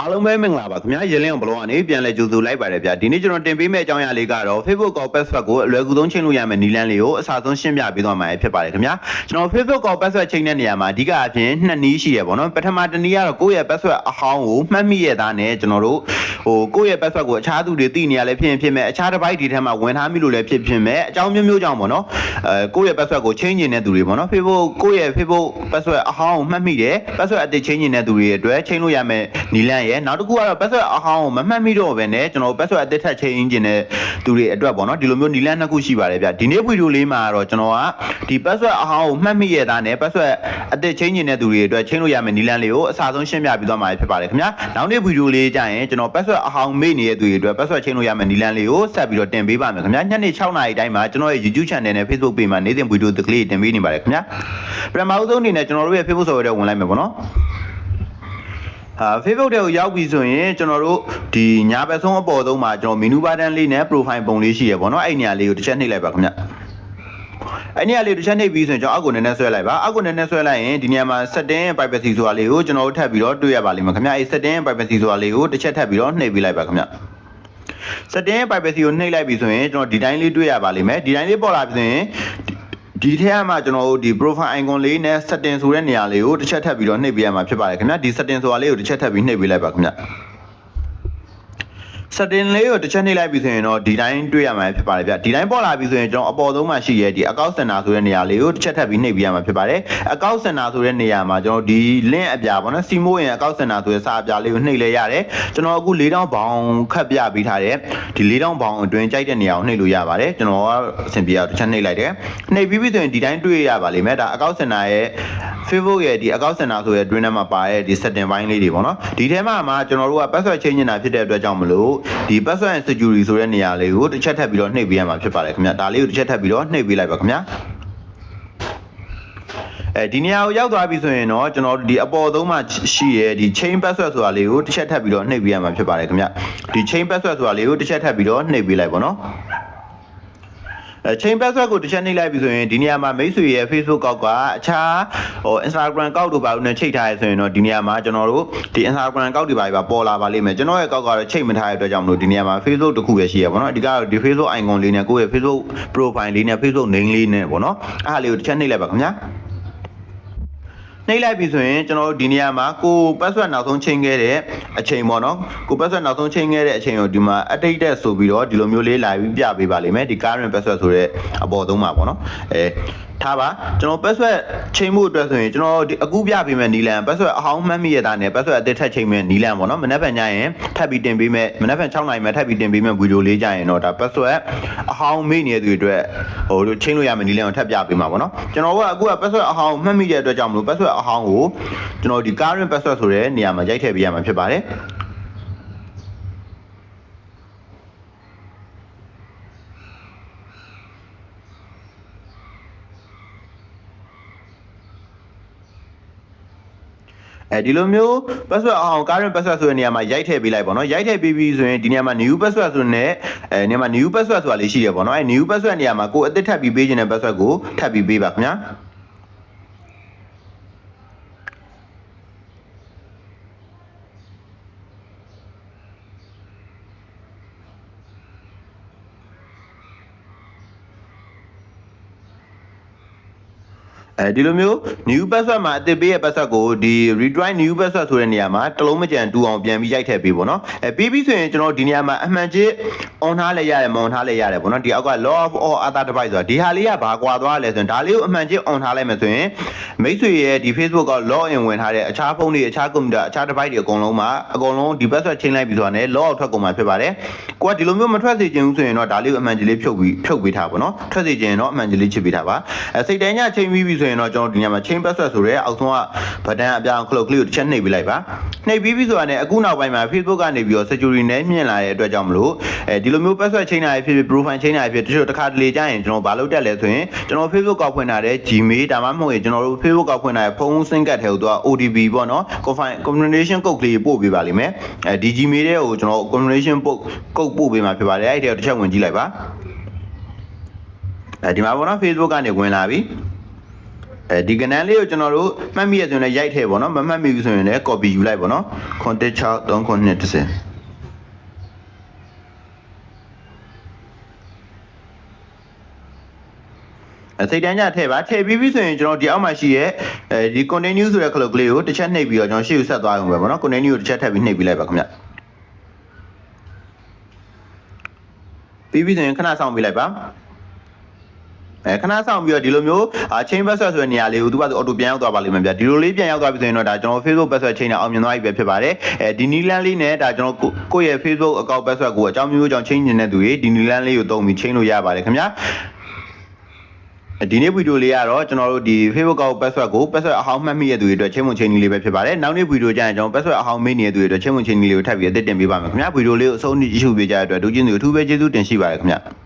အားလုံးပဲမင်္ဂလာပါခင်ဗျာရေလင်းအောင်ဘလောကနေပြန်လဲကြိုဆိုလိုက်ပါတယ်ဗျာဒီနေ့ကျွန်တော်တင်ပေးမယ့်အကြောင်းအရာလေးကတော့ Facebook ကော password ကိုအလွယ်ကူဆုံးချိန်လို့ရမယ့်နည်းလမ်းလေးကိုအစားဆုံးရှင်းပြပေးသွားမှာဖြစ်ပါတယ်ခင်ဗျာကျွန်တော် Facebook ကော password ချိန်တဲ့နေရာမှာအဓိကအဖြစ်နှစ်နည်းရှိရပေါ့နော်ပထမတစ်နည်းကတော့ကိုယ့်ရဲ့ password အဟောင်းကိုမှတ်မိရတာနဲ့ကျွန်တော်တို့ဟိုကိုယ့်ရဲ့ password ကိုအခြားသူတွေသိနေရလဲဖြစ်ရင်ဖြစ်မဲ့အခြားတစ်ပိုက်ဒီထဲမှာဝင်ထားမိလို့လည်းဖြစ်ဖြစ်မဲ့အကြောင်းမျိုးမျိုးကြောင့်ပေါ့နော်အဲကိုယ့်ရဲ့ password ကိုချိန်နေတဲ့သူတွေပေါ့နော် Facebook ကိုယ့်ရဲ့ Facebook password အဟောင်းကိုမှတ်မိတယ် password အသစ်ချိန်နေတဲ့သူတွေအတွက်ချိန်လို့ရမယ့်နည်းလမ်းရဲ့နောက်တစ်ခုကတော့ password အဟောင်းကိုမမှတ်မိတော့ဘဲနဲ့ကျွန်တော် password အသစ်ထပ်ချိန်နေတဲ့သူတွေအတွက်ပေါ့နော်ဒီလိုမျိုးနည်းလမ်းနှစ်ခုရှိပါတယ်ဗျဒီနေ့ဗီဒီယိုလေးမှာတော့ကျွန်တော်ကဒီ password အဟောင်းကိုမှတ်မိရတာနဲ့ password အသစ်ချိန်နေတဲ့သူတွေအတွက်ချိန်လို့ရမယ့်နည်းလမ်းလေးကိုအစားဆုံးရှင်းပြပြီးသွားမှာဖြစ်ပါတယ်ခင်ဗျာနောက်နေ့ဗီဒီယိုလေးကြရင်ကျွန်တော် password အဟောင်းမေ့နေတဲ့သူတွေအတွက် password ချိန်လို့ရမယ့်နည်းလမ်းလေးကိုဆက်ပြီးတော့တင်ပေးပါမယ်ခင်ဗျာညနေ6နာရီတိုင်းမှာကျွန်တော်ရဲ့ YouTube channel နဲ့ Facebook page မှာနေ့စဉ်ဗီဒီယိုတစ်ကလေးတင်ပေးနေပါတယ်ခင်ဗျာပထမဦးဆုံးအနေနဲ့ကျွန်တော်တို့ရဲ့ Facebook server ထဲဝင်လိုက်မယ်ပေါ့နော် အာ Facebook ထဲကိုရောက်ပြီဆိုရင်ကျွန်တော်တို့ဒီညာဘက်ဆုံးအပေါ်ဆုံးမှာကျွန်တော် menu button လေးနဲ့ profile ပုံလေးရှိရပေါ့နော်အဲ့နေရာလေးကိုတစ်ချက်နှိပ်လိုက်ပါခင်ဗျအဲ့နေရာလေးတစ်ချက်နှိပ်ပြီးဆိုရင်ကျွန်တော်အောက်ကိုနည်းနည်းဆွဲလိုက်ပါအောက်ကိုနည်းနည်းဆွဲလိုက်ရင်ဒီနေရာမှာ setting privacy ဆိုတာလေးကိုကျွန်တော်တို့ထပ်ပြီးတော့တွေ့ရပါလိမ့်မယ်ခင်ဗျအဲ့ setting privacy ဆိုတာလေးကိုတစ်ချက်ထပ်ပြီးတော့နှိပ်ပြီးလိုက်ပါခင်ဗျ setting privacy ကိုနှိပ်လိုက်ပြီဆိုရင်ကျွန်တော်ဒီတိုင်းလေးတွေ့ရပါလိမ့်မယ်ဒီတိုင်းလေးပေါ်လာပြီဆိုရင် ဒီထဲမှာကျွန်တော်တို့ဒီ profile icon လေးနဲ့ setting ဆိုတဲ့နေရာလေးကိုတစ်ချက်ထပ်ပြီးတော့နှိပ်ပေးရမှာဖြစ်ပါတယ်ခင်ဗျဒီ setting ဆိုတာလေးကိုတစ်ချက်ထပ်ပြီးနှိပ်ပေးလိုက်ပါခင်ဗျ setting လေးကိုတစ်ချက်နှိပ်လိုက်ပြီဆိုရင်တော့ဒီတိုင်းတွေ့ရမှာဖြစ်ပါတယ်ဗျဒီတိုင်းပေါ်လာပြီဆိုရင်ကျွန်တော်အပေါ်ဆုံးမှာရှိရဲ့ဒီ account center ဆိုတဲ့နေရာလေးကိုတစ်ချက်ထပ်ပြီးနှိပ်ပေးရမှာဖြစ်ပါတယ် account center ဆိုတဲ့နေရာမှာကျွန်တော်ဒီ link အပြာပေါ့နော် Simo ရဲ့ account center ဆိုတဲ့စာအပြာလေးကိုနှိပ်လဲရတယ်ကျွန်တော်အခု၄တောင်းဘောင်ခတ်ပြပေးထားတယ်ဒီ၄တောင်းဘောင်အတွင်းကြိုက်တဲ့နေရာကိုနှိပ်လို့ရပါတယ်ကျွန်တော်ကအဆင်ပြေအောင်တစ်ချက်နှိပ်လိုက်တယ်နှိပ်ပြီးပြီဆိုရင်ဒီတိုင်းတွေ့ရပါလိမ့်မယ်ဒါ account center ရဲ့ Facebook ရဲ့ဒီ account center ဆိုတဲ့ drain ထဲမှာပါတဲ့ဒီ setting ဘိုင်းလေးတွေပေါ့နော်ဒီထဲမှာမှာကျွန်တော်တို့က password change နေတာဖြစ်တဲ့အတွက်ကြောင့်မလို့ဒီ password and security ဆိုတဲ့နေရာလေးကိုတစ်ချက်ထပ်ပြီးတော့နှိပ်ပေးရမှာဖြစ်ပါတယ်ခင်ဗျဒါလေးကိုတစ်ချက်ထပ်ပြီးတော့နှိပ်ပေးလိုက်ပါခင်ဗျအဲဒီနေရာကိုရောက်သွားပြီဆိုရင်တော့ကျွန်တော်တို့ဒီအပေါ်သုံးမှာရှိရဲဒီ chain password ဆိုတာလေးကိုတစ်ချက်ထပ်ပြီးတော့နှိပ်ပေးရမှာဖြစ်ပါတယ်ခင်ဗျဒီ chain password ဆိုတာလေးကိုတစ်ချက်ထပ်ပြီးတော့နှိပ်ပေးလိုက်ပါတော့အဲ chain password ကိုတစ်ချက်နှိပ်လိုက်ပြီဆိုရင်ဒီနေရာမှာမိတ်ဆွေရဲ့ Facebook ကောက်ကအခြားဟို Instagram ကောက်တို့ပါလို့နဲ့ချိန်ထားရဆိုရင်တော့ဒီနေရာမှာကျွန်တော်တို့ဒီ Instagram ကောက်တွေပါပါပေါ်လာပါလိမ့်မယ်ကျွန်တော်ရဲ့ကောက်ကတော့ချိန်မထားရတဲ့အတွက်ကြောင့်မလို့ဒီနေရာမှာ Facebook တစ်ခုပဲရှိရပါတော့အဓိကတော့ဒီ Facebook icon လေးနဲ့ကိုယ့်ရဲ့ Facebook profile လေးနဲ့ Facebook name လေးနဲ့ပေါ့နော်အဲ့ဒါလေးကိုတစ်ချက်နှိပ်လိုက်ပါခင်ဗျာ နှိပ်လိုက်ပြီဆိုရင်ကျွန်တော်တို့ဒီနေရာမှာကို password နောက်ဆုံးချိန်ခဲ့တဲ့အချိန်ပေါ့နော်ကို password နောက်ဆုံးချိန်ခဲ့တဲ့အချိန်ကိုဒီမှာ update ဆိုပြီးတော့ဒီလိုမျိုးလေးလာပြီးပြပေးပါလိမ့်မယ်ဒီ current password ဆိုတဲ့အပေါ်သုံးပါပေါ့နော်အဲ ထားပါကျွန်တော် password ချိန်မှုအတွက်ဆိုရင်ကျွန်တော်ဒီအခုပြပေးမယ်နီလန် password အဟောင်းမှတ်မိရတာနဲ့ password အသစ်ထပ်ချိန်မယ်နီလန်ပေါ့နော်မနက်ဖြန်ညရင်ထပ်ပြီးတင်ပေးမယ်မနက်ဖြန်6နိုင်မှာထပ်ပြီးတင်ပေးမယ်ဗီဒီယိုလေးကြရင်တော့ဒါ password အဟောင်းမေ့နေတဲ့သူတွေအတွက်ဟိုချိန်လို့ရမယ်နီလန်ကိုထပ်ပြပေးမှာပေါ့နော်ကျွန်တော်ကအခုက password အဟောင်းမှတ်မိတဲ့အတွက်ကြောင့်မလို့ password အဟောင်းကိုကျွန်တော်ဒီ current password ဆိုတဲ့နေရာမှာရိုက်ထည့်ပေးရမှာဖြစ်ပါတယ် အဲဒီလိုမျိုး password အောင် current password ဆိုတဲ့နေရာမှာရိုက်ထည့်ပေးလိုက်ပေါ့နော်ရိုက်ထည့်ပေးပြီးဆိုရင်ဒီနေရာမှာ new password ဆိုတဲ့အဲနေရာမှာ new password ဆိုတာလေးရှိရပေါ့နော်အဲ new password နေရာမှာကိုယ်အသစ်ထပ်ပြီးပေးခြင်းတဲ့ password ကိုထပ်ပြီးပေးပါခင်ဗျာ အဲဒီလိုမျိုး new password မှာအသစ်ပေးရဲ့ password ကိုဒီ retry new password ဆိုတဲ့နေရာမှာတစ်လုံးမကြံတူအောင်ပြန်ပြီးရိုက်ထည့်ပေးပေါ့နော်အဲပြီးပြီဆိုရင်ကျွန်တော်ဒီနေရာမှာအမှန်ချစ် on ထားလဲရတယ်မ on ထားလဲရတယ်ပေါ့နော်ဒီအောက်က law of all other device ဆိုတာဒီဟာလေးကဘာကွာသွားလဲဆိုရင်ဒါလေးကိုအမှန်ချစ် on ထားလိုက်မယ်ဆိုရင်မိတ်ဆွေရဲ့ဒီ Facebook က log in ဝင်ထားတဲ့အခြားဖုန်းတွေအခြား computer အခြား device တွေအကုန်လုံးမှာအကုန်လုံးဒီ password ချိန်လိုက်ပြီဆိုတာနဲ့ log out ထွက်ကုန်မှာဖြစ်ပါတယ်ကိုကဒီလိုမျိုးမထွက်စေချင်ဘူးဆိုရင်တော့ဒါလေးကိုအမှန်ချစ်လေးဖြုတ်ပြီးဖြုတ်ပေးထားပါတော့ထွက်စေချင်ရင်တော့အမှန်ချစ်လေးချစ်ပေးထားပါအဲစိတ်တိုင်းညချိန်ပြီးပြီဆိုရင်တော့ကျွန်တော်ဒီညမှာ chain password ဆိုရဲအောက်ဆုံးကဘတ်တန်အပြောင် clock ကလေးကိုတစ်ချက်နှိပ်ပေးလိုက်ပါနှိပ်ပြီးပြီဆိုတာနဲ့အခုနောက်ပိုင်းမှာ Facebook ကနေပြီးတော့ security နဲ့မြင့်လာတဲ့အတွက်ကြောင့်မလို့အဲဒီလိုမျိုး password ချိန်တာဖြစ်ဖြစ် profile ချိန်တာဖြစ်တချို့တစ်ခါတလေကြာရင်ကျွန်တော်ဘာလုပ်တက်လဲဆိုရင်ကျွန်တော် Facebook ကောက်ဖွင့်ထားတဲ့ Gmail ဒါမှမဟုတ်ရင်ကျွန်တော်တို့ Facebook ကောက်ဖွင့်ထားတဲ့ဖုန်းဆင်းကတ်ထဲကိုသူက OTP ပေါ့နော် communication code ကလေးပို့ပေးပါလိမ့်မယ်အဲဒီ Gmail တဲ့ကိုကျွန်တော် communication code ပို့ပေးမှာဖြစ်ပါတယ်အဲ့ဒီတစ်ချက်ဝင်ကြည့်လိုက်ပါအဲဒီမှာပေါ့နော် Facebook ကနေဝင်လာပြီ အဲဒီကဏ္ဍလေးကိုကျွန်တော်တို့မှတ်မိရဆိုရင်လည်းရိုက်ထည့်ပေါ့နော်မမှတ်မိဘူးဆိုရင်လည်း copy ယူလိုက်ပေါ့နော် contact 6 3ခုနှစ်30အစိတ်တန်းကြထည့်ပါထည့်ပြီးပြီဆိုရင်ကျွန်တော်ဒီအောက်မှာရှိရဲ့အဲဒီ continue ဆိုတဲ့ခလုတ်ကလေးကိုတစ်ချက်နှိပ်ပြီးတော့ကျွန်တော်ရှေ့ကိုဆက်သွားအောင်ပဲပေါ့နော် continue ကိုတစ်ချက်ထပ်ပြီးနှိပ်ပြီးလိုက်ပါခင်ဗျပြီးပြီဆိုရင်ခဏဆောင်ပေးလိုက်ပါ အဲခဏဆောင်ပြီးတော့ဒီလိုမျိုးအချင်း password ဆိုတဲ့နေရာလေးကိုသူကသူ auto ပြန်ရောက်သွားပါလိမ့်မယ်ဗျာဒီလိုလေးပြန်ရောက်သွားပြီဆိုရင်တော့ဒါကျွန်တော် Facebook password ချိန်တာအောင်မြင်သွားပြီပဲဖြစ်ပါတယ်အဲဒီနီလန်းလေးနဲ့ဒါကျွန်တော်ကိုယ့်ရဲ့ Facebook account password ကိုအကြောင်းမျိုးကြောင့်ချိန်နေတဲ့သူတွေဒီနီလန်းလေးကိုသုံးပြီးချိန်လို့ရပါတယ်ခင်ဗျာဒီနေ့ဗီဒီယိုလေးကတော့ကျွန်တော်တို့ဒီ Facebook ကောက် password ကို password အဟောင်းမှတ်မိရတဲ့သူတွေအတွက်ချင်းမွန်ချင်းကြီးလေးပဲဖြစ်ပါတယ်။နောက်နေ့ဗီဒီယိုကျရင်ကျွန်တော် password အဟောင်းမေးနေတဲ့သူတွေအတွက်ချင်းမွန်ချင်းကြီးလေးကိုထပ်ပြီးအသစ်တင်ပေးပါမယ်ခင်ဗျာ။ဗီဒီယိုလေးကိုအဆုံးထိကြည့်ရှုပေးကြတဲ့အတွက်ဒုချင်းသူအထူးပဲကျေးဇူးတင်ရှိပါတယ်ခင်ဗျာ။